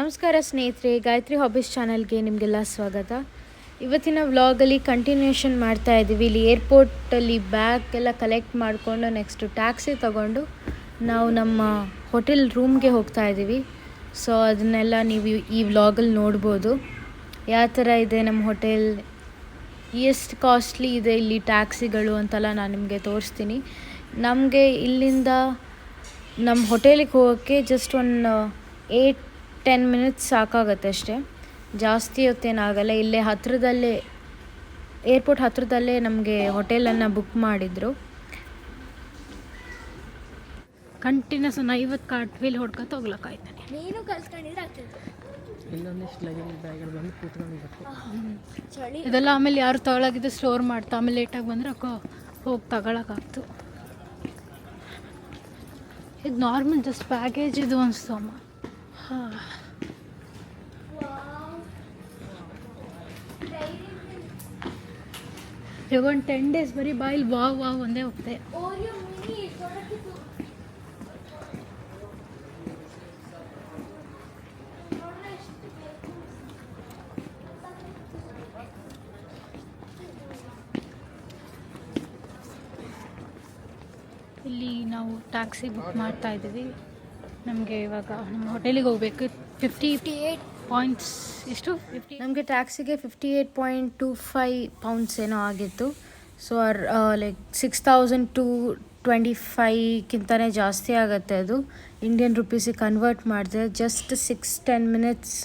ನಮಸ್ಕಾರ ಸ್ನೇಹಿತರೆ, ಗಾಯತ್ರಿ ಹಾಬೀಸ್ ಚಾನಲ್ಗೆ ನಿಮಗೆಲ್ಲ ಸ್ವಾಗತ. ಇವತ್ತಿನ ವ್ಲಾಗಲ್ಲಿ ಕಂಟಿನ್ಯೂಷನ್ ಮಾಡ್ತಾ ಇದ್ದೀವಿ. ಇಲ್ಲಿ ಏರ್ಪೋರ್ಟಲ್ಲಿ ಬ್ಯಾಗ್ ಎಲ್ಲ ಕಲೆಕ್ಟ್ ಮಾಡಿಕೊಂಡು ನೆಕ್ಸ್ಟು ಟ್ಯಾಕ್ಸಿ ತಗೊಂಡು ನಾವು ನಮ್ಮ ಹೋಟೆಲ್ ರೂಮ್ಗೆ ಹೋಗ್ತಾ ಇದ್ದೀವಿ. ಸೊ ಅದನ್ನೆಲ್ಲ ನೀವು ಈ ವ್ಲಾಗಲ್ಲಿ ನೋಡ್ಬೋದು. ಯಾವ ಥರ ಇದೆ ನಮ್ಮ ಹೋಟೆಲ್ ಎಷ್ಟು ಕಾಸ್ಟ್ಲಿ ಇದೆ ಇಲ್ಲಿ ಟ್ಯಾಕ್ಸಿಗಳು ಅಂತೆಲ್ಲ ನಾನು ನಿಮಗೆ ತೋರಿಸ್ತೀನಿ. ನಮಗೆ ಇಲ್ಲಿಂದ ನಮ್ಮ ಹೋಟೆಲಿಗೆ ಹೋಗೋಕ್ಕೆ just one eight ten minutes ಸಾಕಾಗತ್ತೆ ಅಷ್ಟೇ. ಜಾಸ್ತಿ ಹೊತ್ತೇನಾಗಲ್ಲ. ಇಲ್ಲೇ ಹತ್ತಿರದಲ್ಲೇ ಏರ್ಪೋರ್ಟ್ ಹತ್ತಿರದಲ್ಲೇ ನಮಗೆ ಹೋಟೆಲನ್ನು ಬುಕ್ ಮಾಡಿದರು. ಕಂಟಿನ್ಯೂಸ್ ಒಂದು ಐವತ್ತು ಕಾರ್ಟ್ ಫೀಲ್ ಹೊಡ್ಕೊತ ಹೋಗ್ಲಕ್ಕಾಯ್ತಾನೆ ನೀನು ಕಲ್ತ್ಕೊಂಡಿದ್ರೆ ಆಗ್ತಿತ್ತು ಇಲ್ಲೊಂದಿಷ್ಟು ಲಗೇಜ್ ಬ್ಯಾಗಲ್ಲಿ ಬಂದು ಕೂತ್ಕೊಳ್ಬೇಕು ಚಳಿ. ಇದೆಲ್ಲ ಆಮೇಲೆ ಯಾರು ತಗೊಳಗಿದ್ದು ಸ್ಟೋರ್ ಮಾಡ್ತಾ ಆಮೇಲೆ ಲೇಟಾಗಿ ಬಂದರೆ ಅಕ್ಕೋ ಹೋಗಿ ತಗೊಳಕ್ಕಾಗ್ತು. ಇದು ನಾರ್ಮಲ್ ಜಸ್ಟ್ ಪ್ಯಾಕೇಜ್ ಇದು ಅನಿಸ್ತು ಅಮ್ಮ. ಇವಾಗ ಒಂದು ಟೆನ್ ಡೇಸ್ ಬರೀ ಬಾಯಿಲ್ ವಾವ್ ವಾವ್ ಒಂದೇ ಹೋಗ್ತೆ ಇಲ್ಲಿ ನಾವು ಟ್ಯಾಕ್ಸಿ ಬುಕ್ ಮಾಡ್ತಾ ಇದ್ದೀವಿ ನಮಗೆ ಇವಾಗ ನಮ್ಮ ಹೋಟೆಲಿಗೆ ಹೋಗ್ಬೇಕು. ಫಿಫ್ಟಿ ಫಿಫ್ಟಿ ಏಯ್ಟ್ ಪಾಯಿಂಟ್ಸ್ ಎಷ್ಟು? ಫಿಫ್ಟಿ ನಮಗೆ ಟ್ಯಾಕ್ಸಿಗೆ fifty eight point two five pounds ಏನೋ ಆಗಿತ್ತು. So like six thousand two twenty ಫೈವ್ಗಿಂತಲೇ ಜಾಸ್ತಿ ಆಗುತ್ತೆ ಅದು. ಇಂಡಿಯನ್ ರುಪೀಸಿಗೆ ಕನ್ವರ್ಟ್ ಮಾಡಿದೆ. Just six ten minutes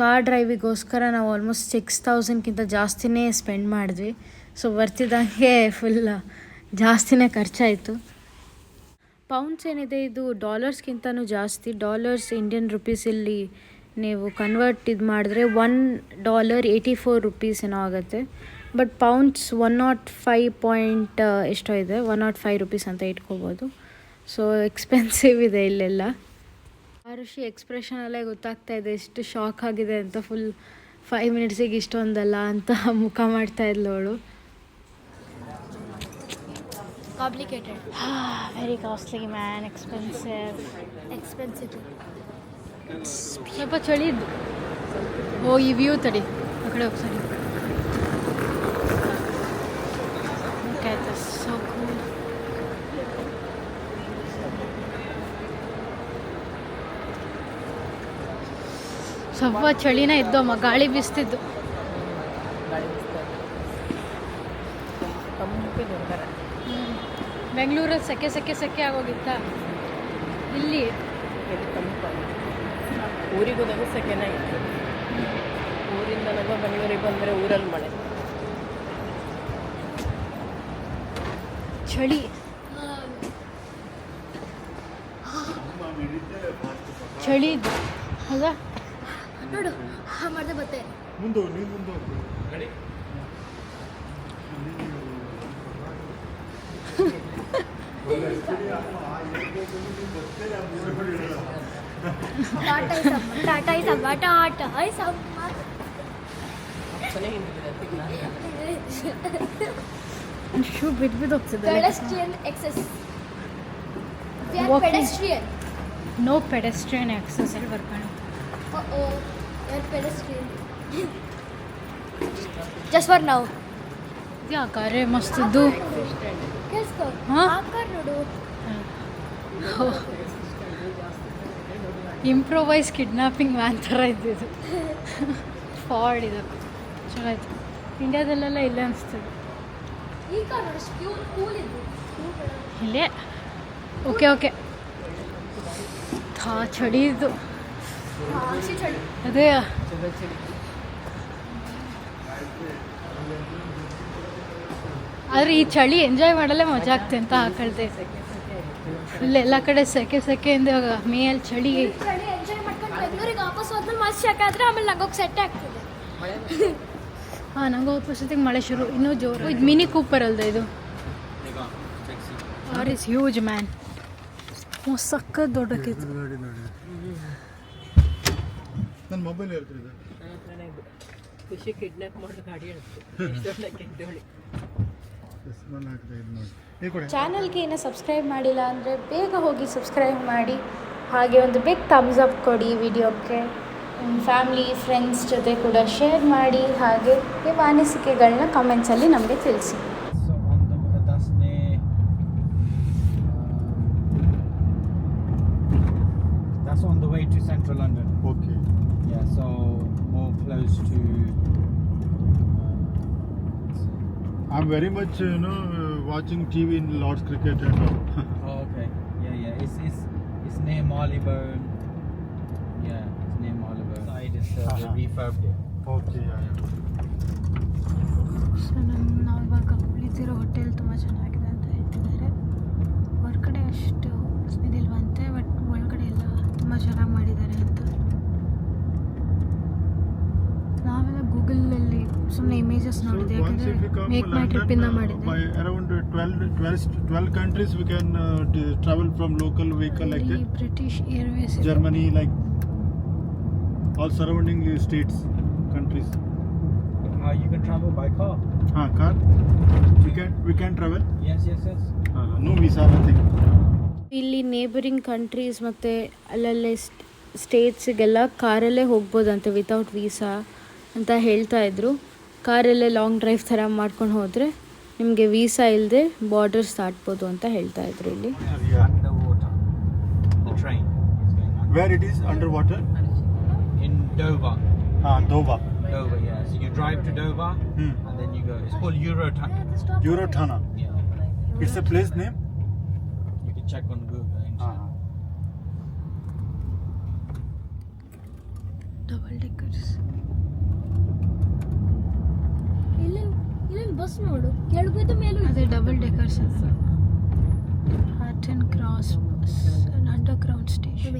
car ಡ್ರೈವಿಗೋಸ್ಕರ ನಾವು ಆಲ್ಮೋಸ್ಟ್ ಸಿಕ್ಸ್ ತೌಸಂಡ್ಗಿಂತ ಜಾಸ್ತಿನೇ ಸ್ಪೆಂಡ್ ಮಾಡಿದ್ವಿ. ಸೊ ಬರ್ತಿದ್ದಂಗೆ ಫುಲ್ ಜಾಸ್ತಿನೇ ಖರ್ಚಾಯಿತು. ಪೌಂಡ್ಸ್ ಏನಿದೆ, ಇದು ಡಾಲರ್ಸ್ಗಿಂತನೂ ಜಾಸ್ತಿ. ಡಾಲರ್ಸ್ ಇಂಡಿಯನ್ ರುಪೀಸಲ್ಲಿ ನೀವು ಕನ್ವರ್ಟ್ ಇದು ಮಾಡಿದ್ರೆ one dollar eighty four rupees ಏನೋ ಆಗುತ್ತೆ. But pounds one nought five point ಎಷ್ಟೋ ಇದೆ, ಒನ್ ನಾಟ್ ಫೈವ್ ರುಪೀಸ್ ಅಂತ ಇಟ್ಕೋಬೋದು. ಸೊ, ಎಕ್ಸ್ಪೆನ್ಸಿವ್ ಇದೆ ಇಲ್ಲೆಲ್ಲ. ಆರುಷಿ ಎಕ್ಸ್ಪ್ರೆಷನಲ್ಲೇ ಗೊತ್ತಾಗ್ತಾ ಇದೆ, ಎಷ್ಟು ಶಾಕ್ ಆಗಿದೆ ಅಂತ ಫುಲ್ ಫೈವ್ ಮಿನಿಟ್ಸಿಗೆ ಇಷ್ಟೊಂದಲ್ಲ ಅಂತ ಮುಖ ಮಾಡ್ತಾ ಇದ್ಲು ಅವಳು. Complicated very costly man expensive expensive ಸ್ವಲ್ಪ ಚಳಿ ಇದ್ದು. ಓ ಈ ವ್ಯೂ ತಡಿ. ಆ ಕಡೆ ಹೋಗಿ ಸರಿ. Okay, that's so cool. ಸ್ವಲ್ಪ ಚಳಿನೇ ಇದ್ದು ಅಮ್ಮ ಗಾಳಿ ಬೀಸ್ತಿದ್ದು ಗಾಳಿ ಬೀಸ್ತಾ ತಂಪಿದೆ ಹೊರಗಡೆ ಬೆಂಗಳೂರಲ್ಲಿ ಸೆಕೆ ಸೆಕೆ ಸೆಕೆ ಆಗೋಗಿತ್ತ? ಇಲ್ಲಿ. ಊರಿಗೋದಾಗ ಸೆಕೆನೇ ಇತ್ತು. ಊರಿಂದ ನಮ್ಮ ಬೆಂಗಳೂರಿಗೆ ಬಂದರೆ ಊರಲ್ಲಿ ಮಳೆ. ಚಳಿ. ಚಳಿ ಅಲ್ಲ ಹೌದಾ? ನೋಡು ಹಾಂ ಮಾಡ್ದೆ ಬತ್ತೆ. ಮುಂದೆ ಐಸಮ್ಮ ಟಾಟಾ ಐಸಮ್ಮ ಟಾಟಾ ಐಸಮ್ಮ ಅಪ್ಪನೇ ಹಿಂದಿದೆ ಶೂ ಬಿದ್ದು ಬಿದ್ದು ಹೋಗ್ತದೆ pedestrian access we are Walking. Pedestrian no pedestrian access ಅಲ್ಲಿ ಬರ್ಕೊಂಡು ಓ we are pedestrian just for now ಯಾಕಾರೆ ಮಸ್ತಿದ್ದು. ಇಂಪ್ರೊವೈಸ್ ಕಿಡ್ನಾಪಿಂಗ್ ವ್ಯಾನ್ ಥರ ಇದ್ದಿದ್ದು. ಫಾರ್ಡ್ ಇದು ಚಲೋ ಆಯ್ತು ಇಂಡಿಯಾದಲ್ಲೆಲ್ಲ ಇಲ್ಲೇ ಅನಿಸ್ತದೆ. ಇಲ್ಲೇ? ಓಕೆ ಓಕೆ ಥಾ ಚಳಿ ಇದು. ಅದೇ ಚಲೋ ಚಳಿ ಆದರೆ ಈ ಚಳಿ ಎಂಜಾಯ್ ಮಾಡಲೇ ಮಜಾ ಆಗ್ತದೆ ಅಂತ ಹಾಕೊಳ್ತೆ ಇಲ್ಲ ಎಲ್ಲ ಕಡೆ ಸೆಕೆ ಸೆಕೆ ಇಂದ ಮೇಯಲ್ಲಿ ಚಳಿ ಚಳಿ ಎಂಜಾಯ್ ಮಾಡ್ಕೊಂಡು ಬೆಂಗಳೂರಿಗೆ ವಾಪಸ್ ಹೋದ್ಮೇಲೆ ಮಸ್ತ್ ಆಮೇಲೆ ನಂಗೋಗಿ ಸೆಟ್ ಆಗ್ತದೆ. ಹಾಂ ನಂಗೆ ಹೋಗ್ಪಷ್ಟೊತ್ತಿಗೆ ಮಳೆ ಶುರು ಇನ್ನೂ ಜೋರು. ಇದು ಮಿನಿ ಕೂಪರ್ ಅಲ್ದ ಇದು? ಆರ್ ಇಸ್ ಹ್ಯೂಜ್ ಮ್ಯಾನ್ ಸಕ್ಕ ದೊಡ್ಡಕ್ಕಿತ್ತು. ನನ್ನ ಮೊಬೈಲ್ ಹೇಳ್ತಿದ್ದೆ ಖುಷಿ ಕಿಡ್ನಾಪ್ ಮಾಡಿ ಗಾಡಿ ಚಾನಲ್ಗೆ ಏನೋ ಸಬ್ಸ್ಕ್ರೈಬ್ ಮಾಡಿಲ್ಲ ಅಂದರೆ ಬೇಗ ಹೋಗಿ ಸಬ್ಸ್ಕ್ರೈಬ್ ಮಾಡಿ. ಹಾಗೆ ಒಂದು ಬಿಗ್ ಥಮ್ಸ್ ಅಪ್ ಕೊಡಿ ವಿಡಿಯೋಕ್ಕೆ. ಫ್ಯಾಮ್ಲಿ ಫ್ರೆಂಡ್ಸ್ ಜೊತೆ ಕೂಡ ಶೇರ್ ಮಾಡಿ. ಹಾಗೆ ನಿಮ್ಮ ಅನಿಸಿಕೆಗಳನ್ನ ಕಮೆಂಟ್ಸಲ್ಲಿ ನಮಗೆ ತಿಳಿಸಿ So on the that's near. Uh, that's on the way to central London. Okay Yeah, so more close to. Um very much you know watching T V in Lord's cricket and oh, okay. Yeah, yeah. It's it's it's near Marylebone. Yeah, it's near Marylebone. Side is uh, Uh-huh. refurbed it. Okay so ನಮ್ಮ ನಾವು ಇವಾಗ ಉಳಿದಿರೋ hotel ತುಂಬ ಚೆನ್ನಾಗಿದೆ ಅಂತ ಹೇಳ್ತಿದ್ದಾರೆ ಹೊರಗಡೆ ಅಷ್ಟು ಇದಿಲ್ವಂತೆ ಬಟ್ ಒಳಗಡೆ ಎಲ್ಲ ತುಂಬ ಚೆನ್ನಾಗಿ ಮಾಡಿದ್ದಾರೆ ಅಂತ ಗೂಗಲಲ್ಲಿ ಸುಮ್ಮನೆ ಇಮೇಜಸ್ ನೋಡಿದೆ ಯಾಕಂದರೆ ಮೇಕ್ ಮೈ ಟ್ರಿಪ್ಪಿಂದ uh, 12, 12, 12 countries we can uh, t- travel from local vehicle like that. British Airways Germany, like all surrounding uh, states, countries. Uh, you can travel by car. Ah, car. We can we can travel. Yes, yes, yes. Uh, no visa, nothing. ಇಲ್ಲಿ neighbouring countries ಮತ್ತು ಅಲ್ಲಲ್ಲೇ ಸ್ಟೇಟ್ಸಿಗೆಲ್ಲ ಕಾರಲ್ಲೇ ಹೋಗ್ಬೋದಂತೆ without visa ಅಂತ ಹೇಳ್ತಾ ಇದ್ದರು ಕಾರಲ್ಲೇ long drive ಥರ ಮಾಡ್ಕೊಂಡು ಹೋದರೆ ನಿಮಗೆ ವೀಸಾ ಇಲ್ಲದೆ ಬಾರ್ಡರ್ ಸ್ಟಾರ್ಟ್ಬೋದು ಅಂತ ಹೇಳ್ತಾ ಇದ್ರು ಇಲ್ಲಿ. Where it under you to it's place double bus ನೋಡು. ಕೇಳಬಹುದು ಮೇಲೂ ಅದೇ double deckers sir art and cross bus underground station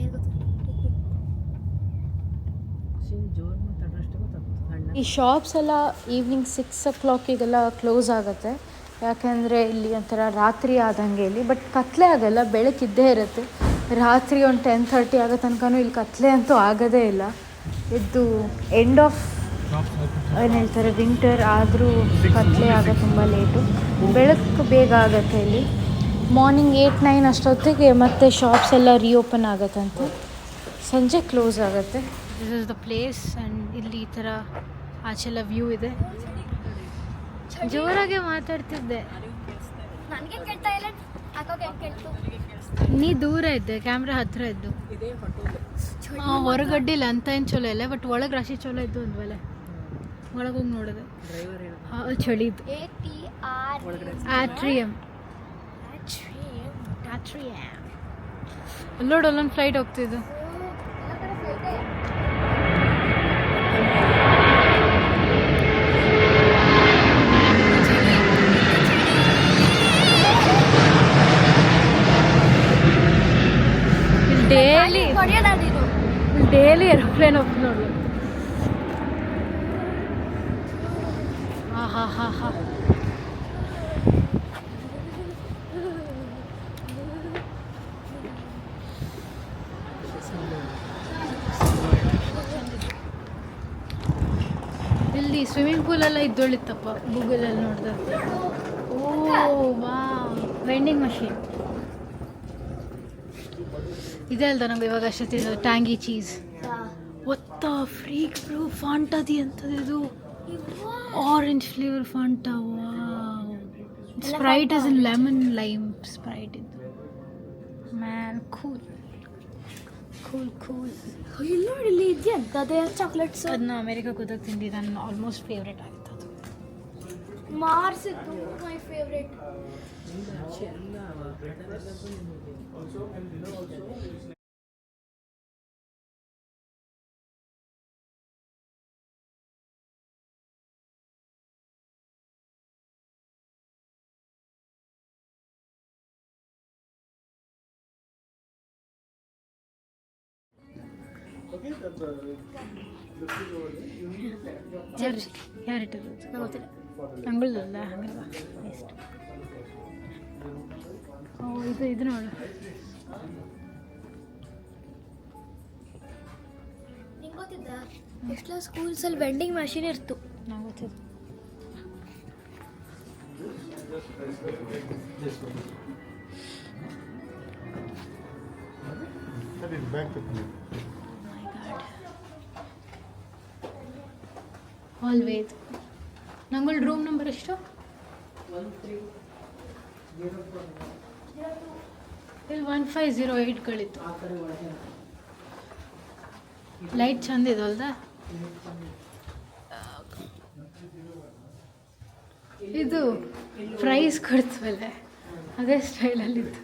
ಈ ಶಾಪ್ಸ್ ಎಲ್ಲ ಈವ್ನಿಂಗ್ ಸಿಕ್ಸ್ ಓ ಕ್ಲಾಕಿಗೆಲ್ಲ ಕ್ಲೋಸ್ ಆಗುತ್ತೆ. ಯಾಕೆಂದರೆ ಇಲ್ಲಿ ಒಂಥರ ರಾತ್ರಿ ಆದಂಗೆ ಇಲ್ಲಿ ಬಟ್ ಕತ್ಲೆ ಆಗಲ್ಲ ಬೆಳಕಿದ್ದೇ ಇರುತ್ತೆ. ರಾತ್ರಿ ಒಂದು ಟೆನ್ ಥರ್ಟಿ ಆಗೋ ತನಕನೂ ಇಲ್ಲಿ ಕತ್ಲೆ ಅಂತೂ ಆಗೋದೇ ಇಲ್ಲ. ಇದು ಎಂಡ್ ಆಫ್. ಏನು ಹೇಳ್ತಾರೆ ವಿಂಟರ್ ಆದರೂ ಕತ್ತಲೆ ಆಗ ತುಂಬ ಲೇಟು ಬೆಳಕು ಬೇಗ ಆಗುತ್ತೆ ಇಲ್ಲಿ. ಮಾರ್ನಿಂಗ್ ಏಯ್ಟ್ ನೈನ್ ಅಷ್ಟೊತ್ತಿಗೆ ಮತ್ತೆ ಶಾಪ್ಸ್ ಎಲ್ಲ ರೀಓಪನ್ ಆಗುತ್ತಂತೆ. ಸಂಜೆ ಕ್ಲೋಸ್ ಆಗುತ್ತೆ. This is the place and ಇಲ್ಲಿ ಈ ಥರ ಆಚೆಲ್ಲ ವ್ಯೂ ಇದೆ. ಜೋರಾಗೆ ಮಾತಾಡ್ತಿದ್ದೆ. ನೀ ದೂರ ಇದ್ದೆ ಕ್ಯಾಮ್ರಾ ಹತ್ರ ಇದ್ದು. ಹೊರಗಡ್ಡಿಲ್ಲ ಅಂತ ಏನು ಚಲೋ ಇಲ್ಲ ಬಟ್ ಒಳಗೆ ರಾಶಿ ಚಲೋ ಇದ್ದು ಅಂದ್ವಲ್ಲ ಒಳಗೆ ಹೋಗಿ ನೋಡಿದೆ ಡ್ರೈವರ್ ಹೇಳ ಚಳಿ ಆಟ್ರಿಯಂ ಆಟ್ರಿಯಂ ಆಟ್ರಿಯಮ್ ಅಲ್ಲೋಡು ಅಲ್ಲೊಂದು ಫ್ಲೈಟ್ ಹೋಗ್ತಿದ್ದು. ಡೈಲಿ ಡೇಲಿ ಡೈಲಿ ಏರೋಪ್ಲೇನ್ ಹೋಗ್ತು ನೋಡು ಹಾ ಹಾ ಹಾ ಹಾ ಇಲ್ಲಿ ಸ್ವಿಮ್ಮಿಂಗ್ ಪೂಲ್ ಎಲ್ಲ ಇದ್ದೊಳಿತ್ತಪ್ಪ ಗೂಗಲಲ್ಲಿ ನೋಡಿದ್ರೆ ಓ ವಾ ವೆಂಡಿಂಗ್ ಮಷೀನ್ ಇದೆ ಅಲ್ದ ನಮ್ಗೆ ಇವಾಗ ಅಷ್ಟೊತ್ತಿದ್ದು ಟ್ಯಾಂಗಿ ಚೀಸ್ ಒತ್ತ ಫ್ರೀಕ್ ಬ್ರೂ ಅಂತದ ಇದು. Orange flavour Fanta Sprite is in lemon lime Sprite ಇದು. ಮ್ಯಾನ್ ಕೂಲ್ ಕೂಲ್ ಕೂಲ್ ಇಲ್ಲಿ ನೋಡಿ ಇಲ್ಲಿ ಇದೆಯಂತ ಅದೇ ಚಾಕ್ಲೇಟ್ಸ್ ಅದನ್ನ ಅಮೇರಿಕಕ್ಕೆ ಹೋದಾಗ ತಿಂದಿ ನನ್ನ ಆಲ್ಮೋಸ್ಟ್ ಫೇವ್ರೇಟ್ ಆಗಿತ್ತು ಅದು ಮಾರ್ಸ್ ಇತ್ತು ಮೈ ಫೇವ್ರೇಟ್ ಯಾರು ಗೊತ್ತಿಲ್ಲ ಅಂಗಳದಲ್ಲ ಹಂಗಲ್ವಾ ಇದು ಇದು ನೋಡು ಎಷ್ಟೋ ಸ್ಕೂಲ್ಸಲ್ಲಿ ವೆಂಡಿಂಗ್ ಮೆಷಿನ್ ಇರ್ತು ನಂಗೆ ಗೊತ್ತಿದ್ದು ಸರಿ ಬ್ಯಾಗ್ ಆಲ್ವೇಸ್ ನಂಗಳ ರೂಮ್ ನಂಬರ್ ಎಷ್ಟು? ಇಲ್ಲಿ ಒನ್ ಫೈವ್ ಜೀರೋ ಏಯ್ಟ್ಗಳಿತ್ತು ಲೈಟ್ ಚಂದ ಇದಲ್ದ ಇದು ಪ್ರೈಸ್ ಕೊಡ್ತವಲ್ಲ? ಅದೇ ಸ್ಟೈಲಲ್ಲಿತ್ತು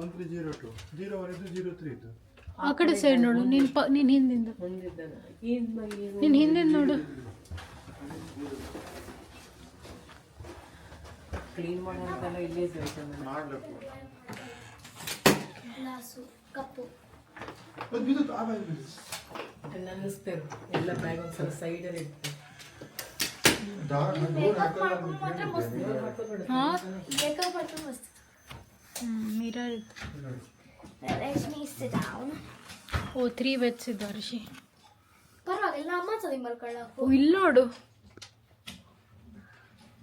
one three zero zero one ಇದು ಜೀರೋ ತ್ರೀ ಇದು ಆ ಕಡೆ ಸೈಡ್ ನೋಡು ನೀನು ಪ ನೀನು ಹಿಂದಿಂದ. ನಿನ್ನ ನೀನು ಹಿಂದಿಂದ ನೋಡು. ಕ್ಲೀನ್ ಮಾಡೋಂತೆಲ್ಲ ಇಲ್ಲೇ ಮಾಡಬೇಕು. Glass cup. ಅದು ಬಿದ್ದು ಆ ಬ್ಯಾಗ್ ಬಿದ್ದು. ಅನ್ನಿಸ್ತೇವೆ ಎಲ್ಲ ಬ್ಯಾಗ್ ಸೈಡಲ್ಲಿ ಮೇಕಪ್ ಮಾಡ್ಕೊಂಡು ಮಸ್ತ್ ಹಾಂ? ಮೇಕಪ್ ಮಾಡ್ಕೊಂಡು ಮಸ್ತ್ ಮಿರರ್ ಇತ್ತು. Reshma sit down oh three beds ಇದ್ದಾವೆ ಅರ್ಷಿ ಪರವಾಗಿಲ್ಲ ಅಮ್ಮ ಸದಿ ಮಲ್ಕೊಳ್ಳೋಕು ಓ ಇಲ್ಲಿ ನೋಡು.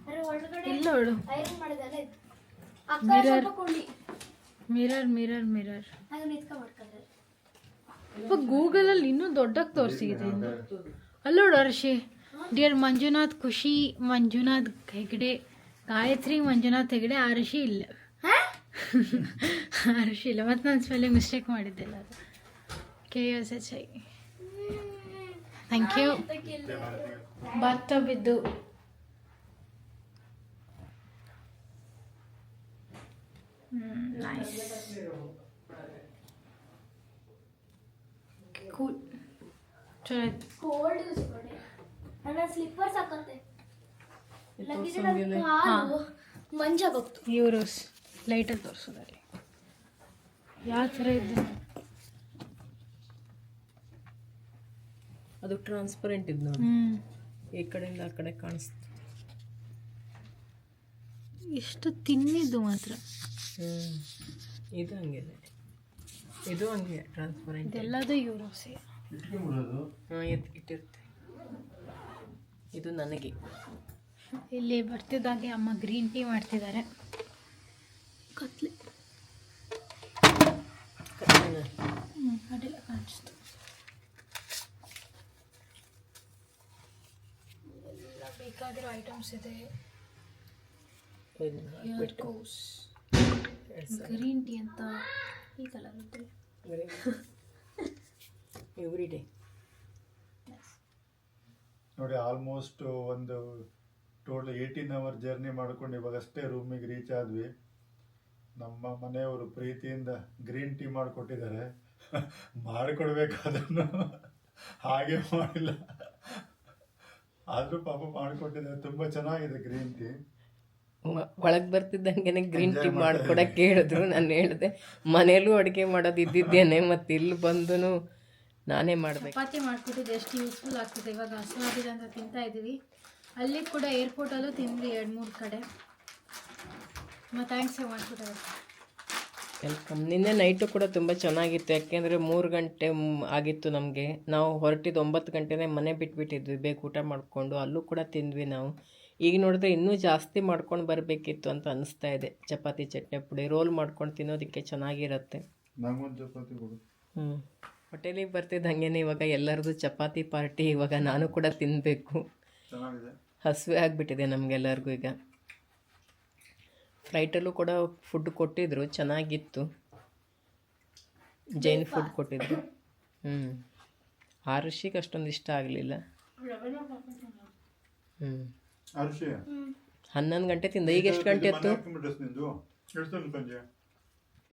ಅರೆ ಒಳಗಡೆ ಇಲ್ಲಿ ನೋಡು. ಐರನ್ ಇದು ಅಕ್ಕ ಸ್ವಲ್ಪ ಕೊಂಡಿ. ಮಿರರ್ ಮಿರರ್ ಮಿರರ್ ಹಾಗೆ ನಿತ್ಕ ಮಾಡ್ಕೊಂಡ್ರೆ ಇವಾಗ ಗೂಗಲಲ್ಲಿ ಇನ್ನೂ ದೊಡ್ಡಕ್ಕೆ ತೋರಿಸಿದೆ ಅಲ್ಲಿ ನೋಡು ಹರ್ಷಿ. ಡಿಯರ್ ಮಂಜುನಾಥ್ ಖುಷಿ ಮಂಜುನಾಥ್ ಹೆಗ್ಡೆ ಗಾಯತ್ರಿ ಮಂಜುನಾಥ್ ಹೆಗ್ಡೆ ಆರುಷಿ ಇಲ್ಲ. ಆರುಷಿ ಇಲ್ಲ ಮತ್ತು ನಾನು ಸ್ಪೆಲ್ಲಿಂಗ್ ಮಿಸ್ಟೇಕ್ ಮಾಡಿದ್ದೆಲ್ಲ ಅದು. K S H I thank you bath ಬಿದ್ದು. ನೈಸ್ ಕೂಲ್ ಚಲೋ ಆಯ್ತು. ಕೋಲ್ಡ್ ಮಾಡಿ ನನ್ನ ಸ್ಲಿಪ್ಪರ್ಸ್ ಹಾಕಂತೆ. ಲಗೇಜ್ ಮಂಜಾಗೋಗ್ತು. ಇವರು ಲೈಟಲ್ಲಿ ತೋರಿಸೋದಾರೆ ಯಾವ ಥರ ಇದ್ದು? ಅದು ಟ್ರಾನ್ಸ್ಪರೆಂಟ್ ಇದ್ದು ನೋಡಿ. ಈ ಕಡೆಯಿಂದ ಆ ಕಡೆ ಕಾಣಿಸ್ತು. ಎಷ್ಟು ತಿನ್ನಿದ್ದು ಮಾತ್ರ. ಇದು ಹಂಗೆ ಇದು. ಹಂಗೆ ಟ್ರಾನ್ಸ್ಪರೆಂಟ್ ಎಲ್ಲದೂ ಯೂರೋಸಿ ಹಾಂ ಎತ್ ಇಟ್ಟಿರುತ್ತೆ ಇದು ನನಗೆ. ಇಲ್ಲಿ ಬರ್ತಿದ್ದಾಗೆ ಅಮ್ಮ ಗ್ರೀನ್ ಟೀ ಮಾಡ್ತಿದ್ದಾರೆ ಕತ್ಲೆ ಕತ್ಲೆನ ಹ್ಞೂ ಅಡಿಲ್ಲ ಕಾಣಿಸ್ತು ಎಲ್ಲ ಬೇಕಾಗಿರೋ ಐಟಮ್ಸ್ ಇದೆ. ಇದನ್ನ ಹೇರ್ ಹಾಕ್ಬಿಟ್ಟು ಕೋಸ್ ಎರಡ್ ಸಾವಿರ. ಗ್ರೀನ್ ಟೀ ಅಂತ ಈ ಕಲರ್ ಇತ್ತು ಎವ್ರಿ ಡೇ ನೋಡಿ ಆಲ್ಮೋಸ್ಟ್ ಒಂದು ಟೋಟಲ್ ಏಯ್ಟೀನ್ ಅವರ್ ಜರ್ನಿ ಮಾಡ್ಕೊಂಡು ಇವಾಗ ಅಷ್ಟೇ ರೂಮಿಗೆ ರೀಚ್ ಆದ್ವಿ. ನಮ್ಮ ಮನೆಯವರು ಪ್ರೀತಿಯಿಂದ ಗ್ರೀನ್ ಟೀ ಮಾಡಿಕೊಟ್ಟಿದ್ದಾರೆ. ಮಾಡಿಕೊಡ್ಬೇಕಾದ್ರೂ ಹಾಗೆ ಮಾಡಿಲ್ಲ. ಆದರೂ ಪಾಪ ಮಾಡಿಕೊಟ್ಟಿದ್ದಾರೆ. ತುಂಬ ಚೆನ್ನಾಗಿದೆ ಗ್ರೀನ್ ಟೀ. ಒಳಗೆ ಬರ್ತಿದ್ದಂಗೆ ಗ್ರೀನ್ ಟೀ ಮಾಡ್ಕೊಡಕ್ಕೆ ಹೇಳಿದ್ರು. ನಾನು ಹೇಳಿದೆ ಮನೇಲೂ ಅಡುಗೆ ಮಾಡೋದು ಇದ್ದಿದ್ದೇನೆ ಮತ್ತೆ ಇಲ್ಲಿ ಬಂದು ನಾನೇ ಮಾಡಬೇಕು. ಚಪಾತಿ ಮಾಡ್ಕೊಟ್ಟಿದ್ದು ಎಷ್ಟು ಯೂಸ್ಫುಲ್ ಆಗ್ತಿದೆ. ಇವಾಗ ಹಸುವಾಗಿದೆ ಅಂತ ತಿಂತಾ ಇದ್ದೀವಿ. ಅಲ್ಲಿ ಕೂಡ ಏರ್ಪೋರ್ಟಲ್ಲೂ ತಿಂದ್ವಿ ಎರಡು ಮೂರು ಕಡೆ. ಮತ್ತೆ ಥ್ಯಾಂಕ್ಸ್ ಮಾಡ್ಕೊಟ್ಟಿದ್ದಾರೆ ವೆಲ್ಕಮ್ ನಿನ್ನೆ ನೈಟು ಕೂಡ ತುಂಬ ಚೆನ್ನಾಗಿತ್ತು. ಯಾಕೆಂದರೆ ಮೂರು ಗಂಟೆ ಆಗಿತ್ತು ನಮಗೆ. ನಾವು ಹೊರಟಿದ್ದು ಒಂಬತ್ತು ಗಂಟೆನೇ ಮನೆ ಬಿಟ್ಬಿಟ್ಟಿದ್ವಿ. ಬೇಗ ಊಟ ಮಾಡಿಕೊಂಡು ಅಲ್ಲೂ ಕೂಡ ತಿಂದ್ವಿ ನಾವು. ಈಗ ನೋಡಿದ್ರೆ ಇನ್ನೂ ಜಾಸ್ತಿ ಮಾಡ್ಕೊಂಡು ಬರಬೇಕಿತ್ತು ಅಂತ ಅನಿಸ್ತಾ ಇದೆ. ಚಪಾತಿ ಚಟ್ನಿ ಪುಡಿ ರೋಲ್ ಮಾಡ್ಕೊಂಡು ತಿನ್ನೋದಕ್ಕೆ ಚೆನ್ನಾಗಿರುತ್ತೆ. ಹ್ಞೂ ಹೋಟೆಲಿಗೆ ಬರ್ತಿದ್ದ ಹಾಗೇನೆ ಇವಾಗ ಎಲ್ಲರದು ಚಪಾತಿ ಪಾರ್ಟಿ ಇವಾಗ ನಾನು ಕೂಡ ತಿನ್ನಬೇಕು ಹಸಿವೆ ಆಗಿಬಿಟ್ಟಿದೆ ನಮಗೆಲ್ಲರಿಗೂ ಈಗ. ಫ್ಲೈಟಲ್ಲೂ ಕೂಡ ಫುಡ್ ಕೊಟ್ಟಿದ್ರು ಚೆನ್ನಾಗಿತ್ತು. ಜೈನ್ ಫುಡ್ ಕೊಟ್ಟಿದ್ರು. ಹ್ಞೂ ಆರುಷಿಗೆ ಅಷ್ಟೊಂದು ಇಷ್ಟ ಆಗಲಿಲ್ಲ. ಹ್ಞೂ ಹನ್ನೊಂದು ಗಂಟೆ ತಿಂದ. ಈಗ ಎಷ್ಟು ಗಂಟೆ ಇತ್ತು